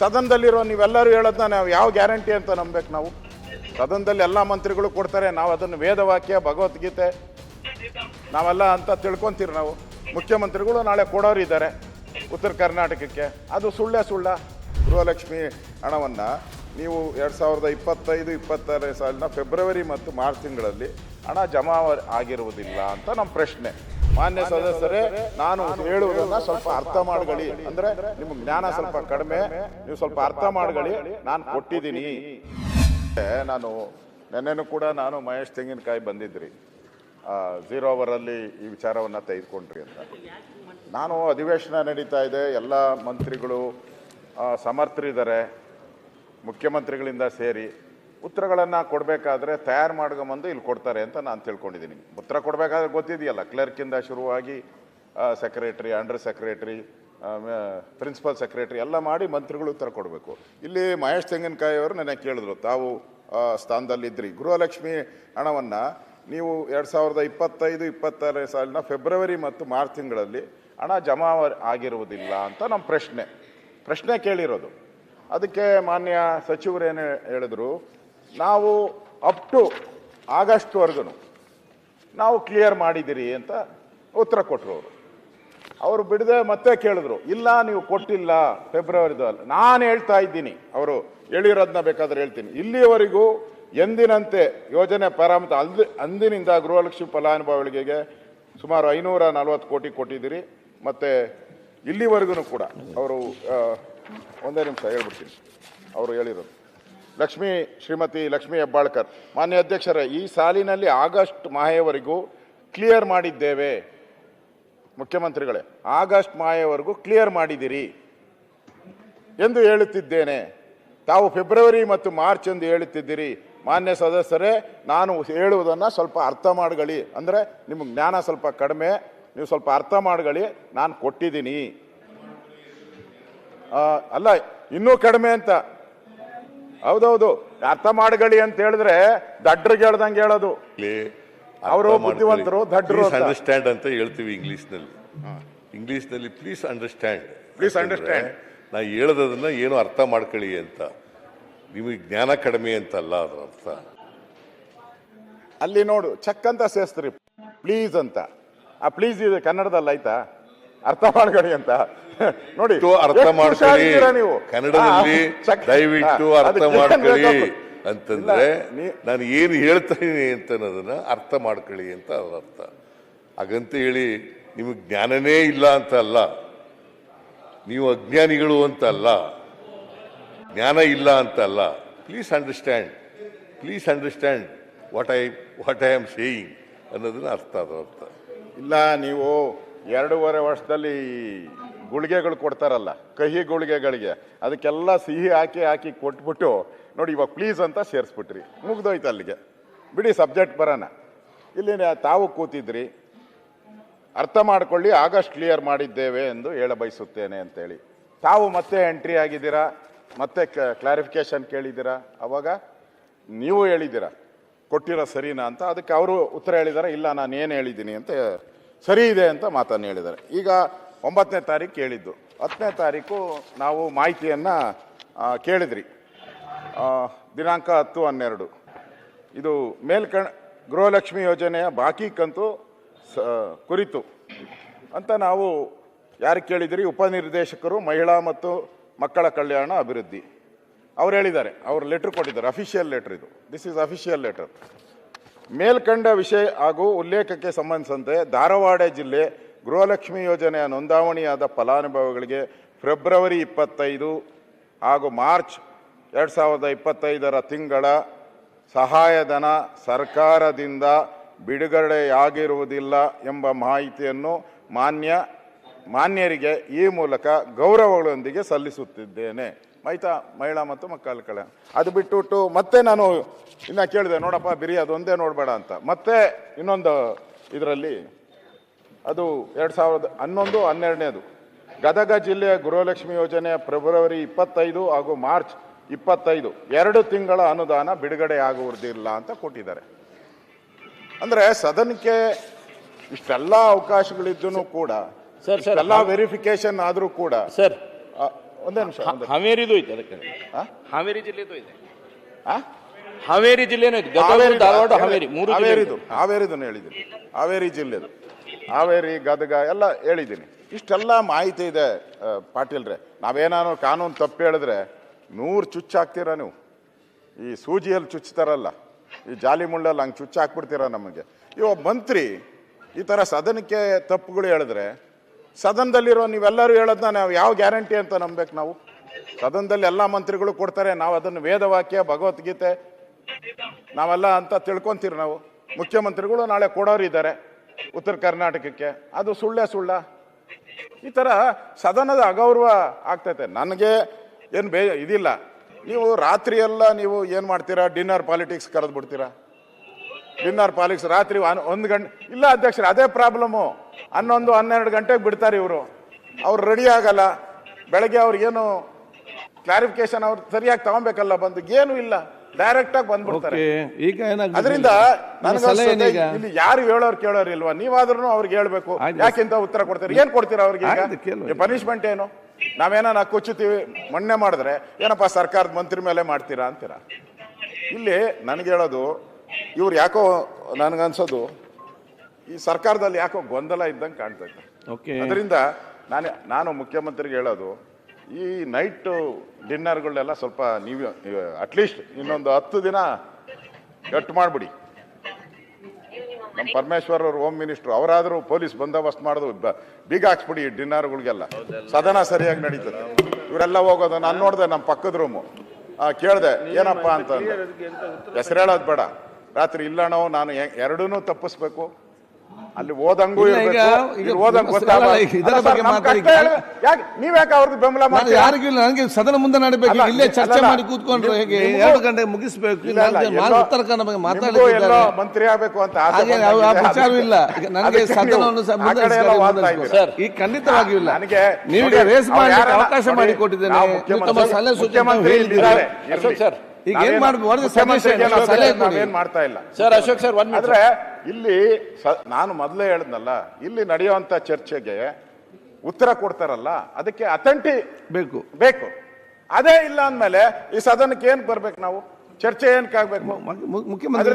ಸದನದಲ್ಲಿರೋ ನೀವೆಲ್ಲರೂ ಹೇಳೋದನ್ನ ನಾವು ಯಾವ ಗ್ಯಾರಂಟಿ ಅಂತ ನಂಬೇಕು ನಾವು? ಸದನದಲ್ಲಿ ಎಲ್ಲ ಮಂತ್ರಿಗಳು ಕೊಡ್ತಾರೆ, ನಾವು ಅದನ್ನು ವೇದವಾಕ್ಯ ಭಗವದ್ಗೀತೆ, ನಾವೆಲ್ಲ ಅಂತ ತಿಳ್ಕೊಂತೀರಿ ನಾವು. ಮುಖ್ಯಮಂತ್ರಿಗಳು ನಾಳೆ ಕೊಡೋರು ಇದ್ದಾರೆ ಉತ್ತರ ಕರ್ನಾಟಕಕ್ಕೆ. ಅದು ಸುಳ್ಳೆ ಸುಳ್ಳ. ಗೃಹಲಕ್ಷ್ಮಿ ಹಣವನ್ನು ನೀವು ಎರಡು ಸಾವಿರದ ಇಪ್ಪತ್ತೈದು ಇಪ್ಪತ್ತಾರನೇ ಸಾಲಿನ ಫೆಬ್ರವರಿ ಮತ್ತು ಮಾರ್ಚ್ ತಿಂಗಳಲ್ಲಿ ಹಣ ಜಮಾ ಆಗಿರುವುದಿಲ್ಲ ಅಂತ ನಮ್ಮ ಪ್ರಶ್ನೆ. ಮಾನ್ಯ ಸದಸ್ಯರೇ, ನಾನು ಹೇಳುವುದನ್ನ ಸ್ವಲ್ಪ ಅರ್ಥ ಮಾಡ್ಕೊಳ್ಳಿ. ಅಂದ್ರೆ ನಿಮ್ಮ ಜ್ಞಾನ ಸ್ವಲ್ಪ ಕಡಿಮೆ, ನೀವು ಸ್ವಲ್ಪ ಅರ್ಥ ಮಾಡ್ಕೊಳ್ಳಿ. ನಾನು ಕೊಟ್ಟಿದ್ದೀನಿ. ನಾನು ನೆನ್ನೆನೂ ಕೂಡ ನಾನು ಮಹೇಶ್ ತೆಂಗಿನಕಾಯಿ ಬಂದಿದ್ರಿ. ಝೀರೋ ಅವರಲ್ಲಿ ಈ ವಿಚಾರವನ್ನು ತೆಗೆದುಕೊಂಡ್ರಿ ಅಂತ. ನಾನು ಅಧಿವೇಶನ ನಡೀತಾ ಇದೆ, ಎಲ್ಲ ಮಂತ್ರಿಗಳು ಸಮರ್ಥರಿದ್ದಾರೆ, ಮುಖ್ಯಮಂತ್ರಿಗಳಿಂದ ಸೇರಿ. ಉತ್ತರಗಳನ್ನು ಕೊಡಬೇಕಾದ್ರೆ ತಯಾರು ಮಾಡ್ಕೊಂಬಂದು ಇಲ್ಲಿ ಕೊಡ್ತಾರೆ ಅಂತ ನಾನು ತಿಳ್ಕೊಂಡಿದ್ದೀನಿ. ಉತ್ತರ ಕೊಡಬೇಕಾದ್ರೆ ಗೊತ್ತಿದೆಯಲ್ಲ ಕ್ಲರ್ಕಿಂದ ಶುರುವಾಗಿ secretary under secretary principal secretary ಎಲ್ಲ ಮಾಡಿ ಮಂತ್ರಿಗಳು ಉತ್ತರ ಕೊಡಬೇಕು. ಇಲ್ಲಿ ಮಹೇಶ್ ತೆಂಗಿನಕಾಯಿ ಅವರು ನನಗೆ ಕೇಳಿದ್ರು, ತಾವು ಸ್ಥಾನದಲ್ಲಿದ್ದಿರಿ ಗೃಹಲಕ್ಷ್ಮಿ ಹಣವನ್ನು ನೀವು ಎರಡು ಸಾವಿರದ ಇಪ್ಪತ್ತೈದು, ಇಪ್ಪತ್ತಾರನೇ ಸಾಲಿನ ಫೆಬ್ರವರಿ ಮತ್ತು ಮಾರ್ಚ್ ತಿಂಗಳಲ್ಲಿ ಹಣ ಜಮಾ ಆಗಿರುವುದಿಲ್ಲ ಅಂತ ನಮ್ಮ ಪ್ರಶ್ನೆ. ಪ್ರಶ್ನೆ ಕೇಳಿರೋದು. ಅದಕ್ಕೆ ಮಾನ್ಯ ಸಚಿವರೇನು ಹೇಳಿದ್ರು ನಾವು ಅಪ್ ಟು ಆಗಸ್ಟ್ವರೆಗೂ ನಾವು ಕ್ಲಿಯರ್ ಮಾಡಿದ್ದೀರಿ ಅಂತ ಉತ್ತರ ಕೊಟ್ಟರು ಅವರು. ಅವರು ಬಿಡದೆ ಮತ್ತೆ ಕೇಳಿದ್ರು, ಇಲ್ಲ, ನೀವು ಕೊಟ್ಟಿಲ್ಲ ಫೆಬ್ರವರಿದಲ್ಲಿ ನಾನು ಹೇಳ್ತಾ ಇದ್ದೀನಿ, ಅವರು ಹೇಳಿರೋದನ್ನ ಬೇಕಾದ್ರೆ ಹೇಳ್ತೀನಿ. ಇಲ್ಲಿಯವರೆಗೂ ಎಂದಿನಂತೆ ಯೋಜನೆ ಪ್ರಾರಂಭ ಅಲ್ಲಿ ಅಂದಿನಿಂದ ಗೃಹಲಕ್ಷ್ಮಿ ಫಲಾನುಭವಿಗಳಿಗೆ ಸುಮಾರು ಐನೂರ ನಲವತ್ತು ಕೋಟಿ ಕೊಟ್ಟಿದ್ದೀರಿ, ಮತ್ತೆ ಇಲ್ಲಿವರೆಗೂ ಕೂಡ, ಅವರು ಒಂದೇ ನಿಮಿಷ ಹೇಳ್ಬಿಡ್ತೀನಿ, ಅವರು ಹೇಳಿರೋದು. ಲಕ್ಷ್ಮಿ ಶ್ರೀಮತಿ ಲಕ್ಷ್ಮೀ ಹೆಬ್ಬಾಳ್ಕರ್. ಮಾನ್ಯ ಅಧ್ಯಕ್ಷರೇ, ಈ ಸಾಲಿನಲ್ಲಿ ಆಗಸ್ಟ್ ಮಾಹೆಯವರೆಗೂ ಕ್ಲಿಯರ್ ಮಾಡಿದ್ದೇವೆ. ಮುಖ್ಯಮಂತ್ರಿಗಳೇ, ಆಗಸ್ಟ್ ಮಾಹೆಯವರೆಗೂ ಕ್ಲಿಯರ್ ಮಾಡಿದಿರಿ ಎಂದು ಹೇಳುತ್ತಿದ್ದೇನೆ. ತಾವು ಫೆಬ್ರವರಿ ಮತ್ತು ಮಾರ್ಚ್ ಎಂದು ಹೇಳುತ್ತಿದ್ದೀರಿ. ಮಾನ್ಯ ಸದಸ್ಯರೇ, ನಾನು ಹೇಳುವುದನ್ನು ಸ್ವಲ್ಪ ಅರ್ಥ ಮಾಡ್ಕೊಳ್ಳಿ. ಅಂದರೆ ನಿಮಗೆ ಜ್ಞಾನ ಸ್ವಲ್ಪ ಕಡಿಮೆ, ನೀವು ಸ್ವಲ್ಪ ಅರ್ಥ ಮಾಡ್ಕೊಳ್ಳಿ. ನಾನು ಕೊಟ್ಟಿದ್ದೀನಿ. ಅಲ್ಲ, ಇನ್ನೂ ಕಡಿಮೆ ಅಂತ ಹೌದೌದು. ಅರ್ಥ ಮಾಡ್ಕೊಳ್ಳಿ ಅಂತ ಹೇಳಿದ್ರೆ ದಡ್ರಿಗೆ ಹೇಳ್ದಂಗೆ ಹೇಳೋದು. ಅವರು ಬುದ್ಧಿವಂತರು, ದಡ್ರು ಅಂತ. ಅಂಡರ್ಸ್ಟ್ಯಾಂಡ್ ಅಂತ ಹೇಳ್ತೀವಿ ಇಂಗ್ಲಿಷ್ನಲ್ಲಿ ಇಂಗ್ಲಿಷ್ನಲ್ಲಿ ಪ್ಲೀಸ್ ಅಂಡರ್ಸ್ಟ್ಯಾಂಡ್ ಪ್ಲೀಸ್ ಅಂಡರ್ಸ್ಟ್ಯಾಂಡ್ ನಾ ಹೇಳೋದನ್ನ ಏನು ಅರ್ಥ ಮಾಡ್ಕೊಳ್ಳಿ ಅಂತ. ನಿಮಗೆ ಜ್ಞಾನ ಕಡಿಮೆ ಅಂತಲ್ಲ ಅದರ ಅರ್ಥ. ಅಲ್ಲಿ ನೋಡು ಚಕ್ ಅಂತ ಸೇರಿಸ್ತೀರಿ ಪ್ಲೀಸ್ ಅಂತ. ಆ ಪ್ಲೀಸ್ ಇದೆ ಕನ್ನಡದಲ್ಲಿ ಆಯ್ತಾ? ಅರ್ಥ ಮಾಡ್ಕೊಳ್ಳಿ ಅಂತ. ನೋಡಿ ಅರ್ಥ ಮಾಡ್ಕೊಳ್ಳಿ. ನೀವು? ಕನ್ನಡದಲ್ಲಿ ದಯವಿಟ್ಟು ಅರ್ಥ ಮಾಡ್ಕೊಳ್ಳಿ ಅಂತಂದ್ರೆ ನೀ- ನಾನು ಏನು ಹೇಳ್ತಾ ಇದೀನಿ ಅಂತ ಅನ್ನೋದನ್ನ ಅರ್ಥ ಮಾಡ್ಕೊಳ್ಳಿ ಅಂತ ಅದರ ಅರ್ಥ. ಹಾಗಂತ ಹೇಳಿ ನಿಮಗೆ ಜ್ಞಾನನೇ ಇಲ್ಲ ಅಂತ ಅಲ್ಲ. ನೀವು ಅಜ್ಞಾನಿಗಳು ಅಂತ ಅಲ್ಲ. ಜ್ಞಾನ ಇಲ್ಲ ಅಂತ ಅಲ್ಲ. Please understand please understand what I what I am saying ಅನ್ನೋದನ್ನ ಅರ್ಥ ಅದರ ಅರ್ಥ. ಇಲ್ಲ ನೀವು ಎರಡೂವರೆ ವರ್ಷದಲ್ಲಿ ಗುಳಿಗೆಗಳು ಕೊಡ್ತಾರಲ್ಲ, ಕಹಿ ಗುಳಿಗೆಗಳಿಗೆ. ಅದಕ್ಕೆಲ್ಲ ಸಿಹಿ ಹಾಕಿ ಹಾಕಿ ಕೊಟ್ಬಿಟ್ಟು ನೋಡಿ ಇವಾಗ ಪ್ಲೀಸ್ ಅಂತ ಸೇರಿಸ್ಬಿಟ್ರಿ. ಮುಗ್ದೋಯ್ತು ಅಲ್ಲಿಗೆ. ಬಿಡಿ ಸಬ್ಜೆಕ್ಟ್ ಬರೋಣ. ಇಲ್ಲಿ ತಾವು ಕೂತಿದ್ರಿ. ಅರ್ಥ ಮಾಡ್ಕೊಳ್ಳಿ, ಆಗಸ್ಟ್ ಕ್ಲಿಯರ್ ಮಾಡಿದ್ದೇವೆ ಎಂದು ಹೇಳ ಬಯಸುತ್ತೇನೆ ಅಂತೇಳಿ. ತಾವು ಮತ್ತೆ ಎಂಟ್ರಿ ಆಗಿದ್ದೀರಾ? ಮತ್ತೆ ಕ್ಲಾರಿಫಿಕೇಶನ್ ಕೇಳಿದ್ದೀರಾ? ಅವಾಗ ನೀವು ಹೇಳಿದ್ದೀರಾ, ಕೊಟ್ಟಿರೋ ಸರಿನಾ ಅಂತ. ಅದಕ್ಕೆ ಅವರು ಉತ್ತರ ಹೇಳಿದ್ದಾರೆ ಇಲ್ಲ ನಾನು ಏನು ಹೇಳಿದ್ದೀನಿ ಅಂತ ಸರಿ ಇದೆ ಅಂತ ಮಾತನ್ನು ಹೇಳಿದ್ದಾರೆ. ಈಗ ಒಂಬತ್ತನೇ ತಾರೀಕು ಕೇಳಿದ್ದು ಹತ್ತನೇ ತಾರೀಕು ನಾವು ಮಾಹಿತಿಯನ್ನು ಕೇಳಿದ್ರಿ. ದಿನಾಂಕ ಹತ್ತು ಹನ್ನೆರಡು. ಇದು ಮೇಲ್ಕಣ, ಗೃಹಲಕ್ಷ್ಮಿ ಯೋಜನೆಯ ಬಾಕಿ ಕಂತು ಸ, ಕುರಿತು ಅಂತ ನಾವು ಯಾರು ಕೇಳಿದಿರಿ? ಉಪನಿರ್ದೇಶಕರು, ಮಹಿಳಾ ಮತ್ತು ಮಕ್ಕಳ ಕಲ್ಯಾಣ ಅಭಿವೃದ್ಧಿ. ಅವ್ರು ಹೇಳಿದ್ದಾರೆ. ಅವ್ರು ಲೆಟ್ರ್ ಕೊಟ್ಟಿದ್ದಾರೆ. ಅಫಿಷಿಯಲ್ ಲೆಟ್ರ್ ಇದು. ದಿಸ್ ಇಸ್ ಅಫಿಷಿಯಲ್ ಲೆಟರ್ ಮೇಲ್ಕಂಡ ವಿಷಯ ಹಾಗೂ ಉಲ್ಲೇಖಕ್ಕೆ ಸಂಬಂಧಿಸಿದಂತೆ ಧಾರವಾಡ ಜಿಲ್ಲೆ ಗೃಹಲಕ್ಷ್ಮಿ ಯೋಜನೆಯ ನೋಂದಾವಣಿಯಾದ ಫಲಾನುಭವಿಗಳಿಗೆ ಫೆಬ್ರವರಿ ಇಪ್ಪತ್ತೈದು ಹಾಗೂ ಮಾರ್ಚ್ ಎರಡು ಸಾವಿರದ ಇಪ್ಪತ್ತೈದರ ತಿಂಗಳ ಸಹಾಯಧನ ಸರ್ಕಾರದಿಂದ ಬಿಡುಗಡೆಯಾಗಿರುವುದಿಲ್ಲ ಎಂಬ ಮಾಹಿತಿಯನ್ನು ಮಾನ್ಯ ಮಾನ್ಯರಿಗೆ ಈ ಮೂಲಕ ಗೌರವಗಳೊಂದಿಗೆ ಸಲ್ಲಿಸುತ್ತಿದ್ದೇನೆ. ಆಯ್ತಾ ಮಹಿಳಾ ಮತ್ತು ಮಕ್ಕಳ ಕಳೆ ಅದು ಬಿಟ್ಟುಬಿಟ್ಟು ಮತ್ತೆ ನಾನು ಇನ್ನ ಕೇಳಿದೆ ನೋಡಪ್ಪ ಬಿರಿ ಅದೊಂದೇ ನೋಡಬೇಡ ಅಂತ. ಮತ್ತೆ ಇನ್ನೊಂದು ಇದರಲ್ಲಿ ಅದು ಎರಡು ಸಾವಿರದ ಹನ್ನೊಂದು ಹನ್ನೆರಡನೇದು. ಗದಗ ಜಿಲ್ಲೆಯ ಗೃಹಲಕ್ಷ್ಮಿ ಯೋಜನೆ ಫೆಬ್ರವರಿ ಇಪ್ಪತ್ತೈದು ಹಾಗೂ ಮಾರ್ಚ್ ಇಪ್ಪತ್ತೈದು. ಎರಡು ತಿಂಗಳ ಅನುದಾನ ಬಿಡುಗಡೆ ಆಗುವುದಿಲ್ಲ ಅಂತ ಕೊಟ್ಟಿದ್ದಾರೆ. ಅಂದ್ರೆ ಸದನಕ್ಕೆ ಇಷ್ಟೆಲ್ಲ ಅವಕಾಶಗಳಿದ್ದೂ ಕೂಡ ಸರ್, ಸರ್, ಎಲ್ಲ ವೆರಿಫಿಕೇಶನ್ ಆದರೂ ಕೂಡ ಸರ್ ಒಂದೇ ನಿಮಿಷ ಹಾವೇರಿ ಹಾವೇರಿದು ಐತೆ ಅದಕ್ಕೆ? ಹಾವೇರಿ ಜಿಲ್ಲೆದು ಇದೆ? ಹಾವೇರಿ ಜಿಲ್ಲೆನೂ ಐತೆ. ಗದಗ ಧಾರವಾಡ ಹಾವೇರಿ ಮೂರು ಹಾವೇರಿದು ಹಾವೇರಿದನ್ನು ಹೇಳಿದ್ದೀನಿ. ಹಾವೇರಿ ಜಿಲ್ಲೆದು. ಹಾವೇರಿ ಗದಗ ಎಲ್ಲ ಹೇಳಿದ್ದೀನಿ. ಇಷ್ಟೆಲ್ಲ ಮಾಹಿತಿ ಇದೆ ಪಾಟೀಲ್ರೆ. ನಾವೇನಾದ್ರು ಕಾನೂನು ತಪ್ಪು ಹೇಳಿದ್ರೆ ನೂರು ಚುಚ್ಚ ಹಾಕ್ತೀರಾ ನೀವು? ಈ ಸೂಜಿಯಲ್ಲಿ ಚುಚ್ತಾರಲ್ಲ ಈ ಜಾಲಿ ಮುಳ್ಳಲ್ಲಿ ಹಂಗೆ ಚುಚ್ಚ ಹಾಕ್ಬಿಡ್ತೀರಾ ನಮಗೆ? ಇವ ಮಂತ್ರಿ ಈ ಥರ ಸದನಕ್ಕೆ ತಪ್ಪುಗಳು ಹೇಳಿದ್ರೆ ಸದನದಲ್ಲಿರೋ ನೀವೆಲ್ಲರೂ ಹೇಳೋದ್ನ ನಾವು ಯಾವ ಗ್ಯಾರಂಟಿ ಅಂತ ನಂಬೇಕು ನಾವು? ಸದನದಲ್ಲಿ ಎಲ್ಲ ಮಂತ್ರಿಗಳು ಕೊಡ್ತಾರೆ, ನಾವು ಅದನ್ನು ವೇದವಾಕ್ಯ ಭಗವದ್ಗೀತೆ, ನಾವೆಲ್ಲ ಅಂತ ತಿಳ್ಕೊಂತೀರಿ ನಾವು. ಮುಖ್ಯಮಂತ್ರಿಗಳು ನಾಳೆ ಕೊಡೋರು ಇದ್ದಾರೆ ಉತ್ತರ ಕರ್ನಾಟಕಕ್ಕೆ. ಅದು ಸುಳ್ಳೇ ಸುಳ್ಳ. ಈ ಥರ ಸದನದ ಅಗೌರವ ಆಗ್ತೈತೆ. ನನಗೆ ಏನು ಬೇ ಇದಿಲ್ಲ. ನೀವು ರಾತ್ರಿ ಎಲ್ಲ ನೀವು ಏನು ಮಾಡ್ತೀರಾ? ಡಿನ್ನರ್ ಪಾಲಿಟಿಕ್ಸ್ ಕರೆದು ಬಿಡ್ತೀರಾ ಡಿನ್ನರ್ ಪಾಲಿಟಿಕ್ಸ್ ರಾತ್ರಿ ಒಂದು ಗಂಟೆ ಇಲ್ಲ ಅಧ್ಯಕ್ಷರು, ಅದೇ ಪ್ರಾಬ್ಲಮ್ಮು ಹನ್ನೊಂದು ಹನ್ನೆರಡು ಗಂಟೆಗೆ ಬಿಡ್ತಾರೆ ಇವರು. ಅವ್ರು ರೆಡಿ ಆಗಲ್ಲ. ಬೆಳಗ್ಗೆ ಅವ್ರಿಗೇನು ಕ್ಲಾರಿಫಿಕೇಶನ್ ಅವ್ರು ಸರಿಯಾಗಿ ತಗೊಬೇಕಲ್ಲ ಬಂದು ಏನು ಇಲ್ಲ. ಡೈರೆಕ್ಟ್ ಆಗಿ ಬಂದ್ಬಿಡ್ತಾರೆ. ಅದರಿಂದ ನನಗೆ? ಇಲ್ಲಿ ಯಾರು ಹೇಳೋರು ಕೇಳೋರು ಇಲ್ವಾ? ನೀವಾದ್ರೂ ಅವ್ರಿಗೆ ಹೇಳ್ಬೇಕು. ಯಾಕೆಂತ ಉತ್ತರ ಕೊಡ್ತೀರಿ? ಏನ್ ಕೊಡ್ತೀರಾ ಅವ್ರಿಗೆ. ಪನಿಷ್ಮೆಂಟ್ ಏನು? ನಾವೇನ ಕುಚ್ಚುತ್ತೀವಿ ಮಣ್ಣೆ ಮಾಡಿದ್ರೆ ಏನಪ್ಪ ಸರ್ಕಾರದ ಮಂತ್ರಿ ಮೇಲೆ ಮಾಡ್ತೀರಾ ಅಂತೀರಾ? ಇಲ್ಲಿ ನನಗೆ ಹೇಳೋದು ಇವ್ರು ಯಾಕೋ ನನಗನ್ಸೋದು ಈ ಸರ್ಕಾರದಲ್ಲಿ ಯಾಕೋ ಗೊಂದಲ ಇದ್ದಂಗೆ ಕಾಣ್ತೈತೆ ಓಕೆ ಅದರಿಂದ ನಾನು ನಾನು ಮುಖ್ಯಮಂತ್ರಿಗೆ ಹೇಳೋದು ಈ ನೈಟ್ ಡಿನ್ನರ್ಗಳನ್ನೆಲ್ಲ ಸ್ವಲ್ಪ ನೀವು ಅಟ್ಲೀಸ್ಟ್ ಇನ್ನೊಂದು ಹತ್ತು ದಿನ ಕಟ್ ಮಾಡಿಬಿಡಿ. ನಮ್ಮ ಪರಮೇಶ್ವರ್ ಅವರು ಹೋಮ್ ಮಿನಿಸ್ಟ್ರು ಅವರಾದರೂ ಪೊಲೀಸ್ ಬಂದೋಬಸ್ತ್ ಮಾಡೋದು ಬ- ಬೀಗ ಹಾಕ್ಸ್ಬಿಡಿ ಈ ಡಿನ್ನರ್ಗಳಿಗೆಲ್ಲ. ಸದನ ಸರಿಯಾಗಿ ನಡೀತದೆ. ಇವರೆಲ್ಲ ಹೋಗೋದು ನಾನು ನೋಡಿದೆ ನಮ್ಮ ಪಕ್ಕದ ರೂಮು ಕೇಳಿದೆ ಏನಪ್ಪ ಅಂತ ಹೆಸರು ಹೇಳೋದು ಬೇಡ. ರಾತ್ರಿ ಇಲ್ಲಣೋ ನಾನು ಎರಡೂ ತಪ್ಪಿಸ್ಬೇಕು. ಅಲ್ಲಿ ಓದಂಗೂ ನೀವ್ಯಾಕೆ ಅವ್ರದ್ದು ಬೆಂಬಲ ಮಾಡಿ? ಯಾರಿಗೂ ನನಗೆ ಸದನ ಮುಂದೆ ನಡಬೇಕು. ಇಲ್ಲೇ ಚರ್ಚೆ ಮಾಡಿ ಕೂತ್ಕೊಂಡ್ರೆ ಹೇಗೆ? ನಿಮ್ಗೂ- ಎರಡು ಗಂಟೆ ಮುಗಿಸ್ಬೇಕು. ಉತ್ತರ ಕನ್ನಡ ಬಗ್ಗೆ ನಿಮ್ಗೂ ಮಂತ್ರಿ ಆಗ್ಬೇಕು ಅಂತ ವಿಚಾರವೂ ಇಲ್ಲ. ಈಗ ನನಗೆ ಸದನವನ್ನು. ಈ ಖಂಡಿತವಾಗಿಯೂ ಇಲ್ಲ. ನನಗೆ ನೀವೀಗ ರೇಸ್ ಮಾಡಿ ಮಾಡಲಿಕ್ಕೆ ಅವಕಾಶ ಮಾಡಿ ಕೊಟ್ಟಿದ್ದೇನೆ ತಮ್ಮ ಸಲಹೆ ಸೂಚನೆ ಈಗ ಏನ್ ಮಾಡ್ಬೋದು ಏನೋ ಸಲಹೆ ಮಾಡ್ತಾ ಇಲ್ಲ ಸರ್ ಅಶೋಕ್ ಸರ್ ಒಂದ್ ಆದ್ರೆ ಇಲ್ಲಿ ಸ- ನಾನು ಮೊದಲೇ ಹೇಳಿದ್ನಲ್ಲ ಇಲ್ಲಿ ನಡೆಯುವಂತ ಚರ್ಚೆಗೆ ಉತ್ತರ ಕೊಡ್ತಾರಲ್ಲ ಅದಕ್ಕೆ ಅಥೆಂಟಿ ಬೇಕು. ಬೇಕು. ಅದೇ ಇಲ್ಲ ಅಂದ್ಮೇಲೆ ಈ ಸದನಕ್ಕೆ ಏನ್ ಬರ್ಬೇಕು ನಾವು? ಚರ್ಚೆ ಏನಕ್ಕಾಗ್ಬೇಕು ಮುಖ್ಯಮಂತ್ರಿ.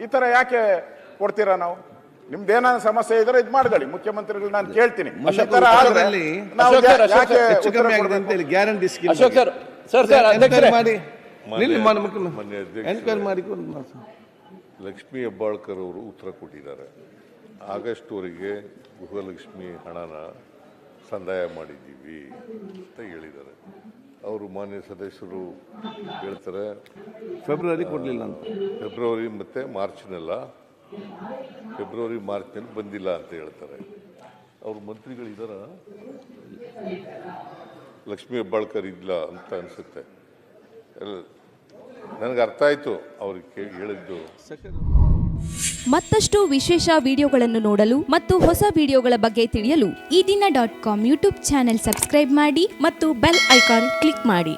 ಈ ತರ ಯಾಕೆ ಕೊಡ್ತೀರಾ ನಾವು? ನಿಮ್ದೇನಾನ ಸಮಸ್ಯೆ ಇದ್ರೆ ಇದು ಮಾಡ್ಕೊಳ್ಳಿ. ಮುಖ್ಯಮಂತ್ರಿಗಳು ನಾನು ಕೇಳ್ತೀನಿ. ಗ್ಯಾರಂಟಿ ಮಾಡಿ. ಲಕ್ಷ್ಮೀ ಹೆಬ್ಬಾಳ್ಕರ್ ಅವರು ಉತ್ತರ ಕೊಟ್ಟಿದ್ದಾರೆ. ಆಗಸ್ಟ್ವರೆಗೆ ಗೃಹಲಕ್ಷ್ಮಿ ಹಣನ ಸಂದಾಯ ಮಾಡಿದ್ದೀವಿ ಅಂತ ಹೇಳಿದ್ದಾರೆ. ಅವರು ಮಾನ್ಯ ಸದಸ್ಯರು ಹೇಳ್ತಾರೆ ಫೆಬ್ರವರಿ ಕೊಡಲಿಲ್ಲ ಅಂತ. ಫೆಬ್ರವರಿ ಮತ್ತು ಮಾರ್ಚ್ನೆಲ್ಲ ಫೆಬ್ರವರಿ ಮಾರ್ಚ್ನಲ್ಲಿ ಬಂದಿಲ್ಲ ಅಂತ ಹೇಳ್ತಾರೆ. ಅವರು ಮಂತ್ರಿಗಳಿದ್ದಾರ ಲಕ್ಷ್ಮೀ ಹೆಬ್ಬಾಳ್ಕರ್ ಇಲ್ಲ ಅಂತ ಅನಿಸುತ್ತೆ. ನನಗೆ ಅರ್ಥ ಆಯಿತು ಅವ್ರಿಗೆ ಹೇಳಿದ್ದು. ಮತ್ತಷ್ಟು ವಿಶೇಷ ವಿಡಿಯೋಗಳನ್ನು ನೋಡಲು ಮತ್ತು ಹೊಸ ವಿಡಿಯೋಗಳ ಬಗ್ಗೆ ತಿಳಿಯಲು Ee Dina dot com YouTube channel subscribe ಮಾಡಿ ಮತ್ತು ಬೆಲ್ ಐಕಾನ್ ಕ್ಲಿಕ್ ಮಾಡಿ.